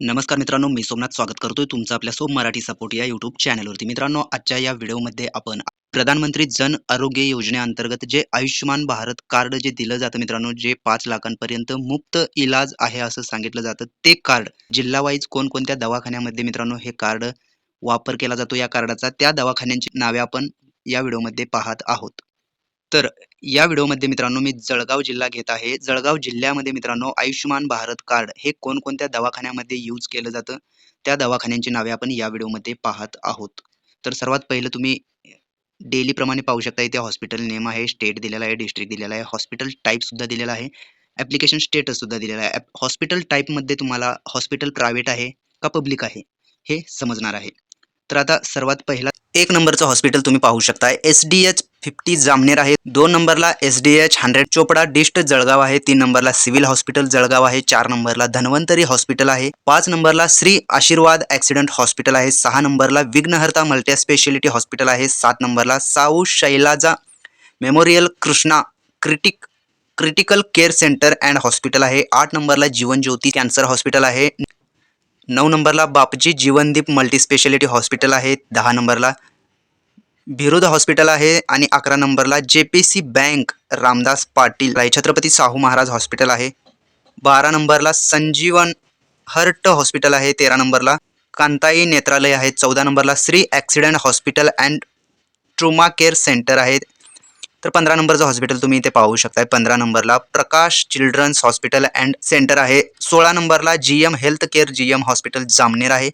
नमस्कार मित्रांनो मी सोमनाथ स्वागत करतोय तुमचं आपल्या सोम मराठी सपोर्ट या युट्यूब चॅनलवरती मित्रांनो आजच्या या व्हिडिओमध्ये आपण प्रधानमंत्री जन आरोग्य योजनेअंतर्गत जे आयुष्यमान भारत कार्ड जे दिलं जातं मित्रांनो जे पाच लाखांपर्यंत मुफ्त इलाज आहे असं सांगितलं जातं ते कार्ड जिल्हावाईज कोणकोणत्या दवाखान्यामध्ये मित्रांनो हे कार्ड वापर केला जातो या कार्डाचा त्या दवाखान्यांची नावे आपण या व्हिडिओमध्ये पाहत आहोत. तर या व्हिडिओमध्ये मित्रांनो मी जळगाव जिल्हा घेत आहे. जळगाव जिल्ह्यामध्ये मित्रांनो आयुष्यमान भारत कार्ड हे कोणकोणत्या दवाखान्यामध्ये यूज केलं जातं? त्या दवाखान्यांची नावे आपण या व्हिडिओमध्ये पाहत आहोत. तर सर्वात पहिलं तुम्ही डेली प्रमाणे पाहू शकता इथे हॉस्पिटल नेम आहे स्टेट दिलेला आहे डिस्ट्रिक्ट दिलेला आहे हॉस्पिटल टाईपसुद्धा दिलेला आहे ॲप्लिकेशन स्टेटस सुद्धा दिलेला आहे. हॉस्पिटल टाईपमध्ये तुम्हाला हॉस्पिटल प्रायव्हेट आहे का पब्लिक आहे हे समजणार आहे. तर आता सर्वात पहिला एक नंबरचं हॉस्पिटल तुम्ही पाहू शकता S D H fifty Jamner आहे. दोन नंबरला S D H hundred Chopda dist Jalgaon आहे. तीन नंबरला सिव्हिल हॉस्पिटल जळगाव आहे. चार नंबरला धन्वंतरी हॉस्पिटल आहे. पाच नंबरला श्री आशीर्वाद ॲक्सिडेंट हॉस्पिटल आहे. सहा नंबरला विघ्नहर्ता मल्टी स्पेशालिटी हॉस्पिटल आहे. सात नंबरला Sau Shailaja memorial Krishna critic critical care centre and hospital आहे. आठ नंबरला जीवन ज्योती कॅन्सर हॉस्पिटल आहे. नऊ नंबरला Bapji Jeevandeep multi speciality hospital आहे. दहा नंबरला बिरुद हॉस्पिटल आहे आणि अकरा नंबरला J P C bank Ramdas Patil आहे छत्रपती शाहू महाराज हॉस्पिटल आहे. बारा नंबरला संजीवन हर्ट हॉस्पिटल आहे तेरा नंबरला कांताई नेत्रालय आहे चौदा नंबरला Shri accident hospital and trauma care centre आहे. तर पंधरा नंबरचं हॉस्पिटल तुम्ही इथे पाहू शकताय. पंधरा नंबरला Prakash children's hospital and centre आहे. सोळा नंबरला G M health care G M hospital Jamner आहे.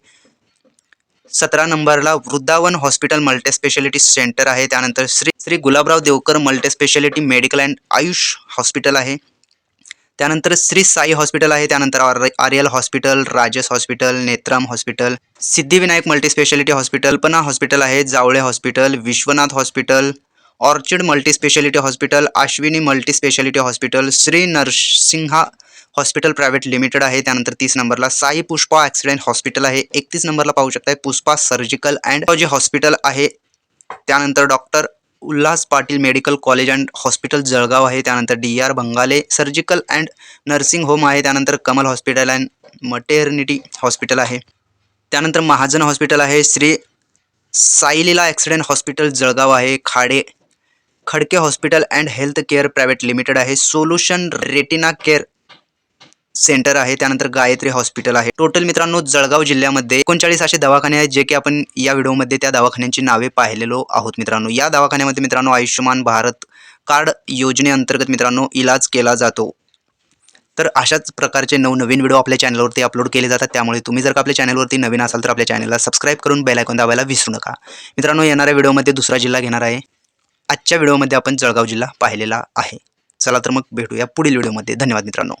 सतरा नंबरला वृद्धावन हॉस्पिटल मल्टीस्पेशालिटी सेंटर आहे. त्यानंतर Shri Shri Gulabrao Deokar multispeciality medical and Ayush hospital आहे. त्यानंतर श्री साई हॉस्पिटल आहे. त्यानंतर R Aryal hospital Rajas hospital Netram hospital Siddhivinayak multispeciality hospital Pana hospital आहे. Javale hospital Vishwanath hospital orchid multispeciality hospital Ashwini multispeciality hospital Shri Narasimha hospital private limited आहे. त्यानंतर तीस नंबरला Sai Pushpa accident hospital आहे. एकतीस नंबरला पाहू शकताय Pushpa surgical and J hospital आहे. त्यानंतर doctor Ulhas Patil medical college and hospital Jalgaon आहे. त्यानंतर D R Bangale surgical and nursing home आहे. त्यानंतर Kamal hospital and maternity hospital आहे. त्यानंतर महाजन हॉस्पिटल आहे. श्री साईलीला ॲक्सिडेंट हॉस्पिटल जळगाव आहे. Khade Khadke hospital and health care private limited आहे. Solution retina care centre आहे त्यानंतर गायत्री हॉस्पिटल आहे. टोटल मित्रांनो जळगाव जिल्ह्यामध्ये एकोणचाळीस असे दवाखाने आहेत जे की आपण या व्हिडिओमध्ये त्या दवाखान्यांची नावे पाहिलेलो आहोत मित्रांनो. या दवाखान्यामध्ये मित्रांनो आयुष्यमान भारत कार्ड योजनेअंतर्गत मित्रांनो इलाज केला जातो. तर अशाच प्रकारचे नवनवीन व्हिडिओ आपल्या चॅनलवरती अपलोड केले जातात. त्यामुळे तुम्ही जर का आपल्या चॅनलवरती नवीन असाल तर आपल्या चॅनलला सबस्क्राईब करून बेल आयकॉन दाबायला विसरू नका. मित्रांनो येणाऱ्या व्हिडिओमध्ये दुसरा जिल्हा घेणार आहे. आजच्या व्हिडिओमध्ये आपण जळगाव जिल्हा पाहिलेला आहे. चला तर मग भेटूया पुढील व्हिडिओमध्ये. धन्यवाद मित्रांनो.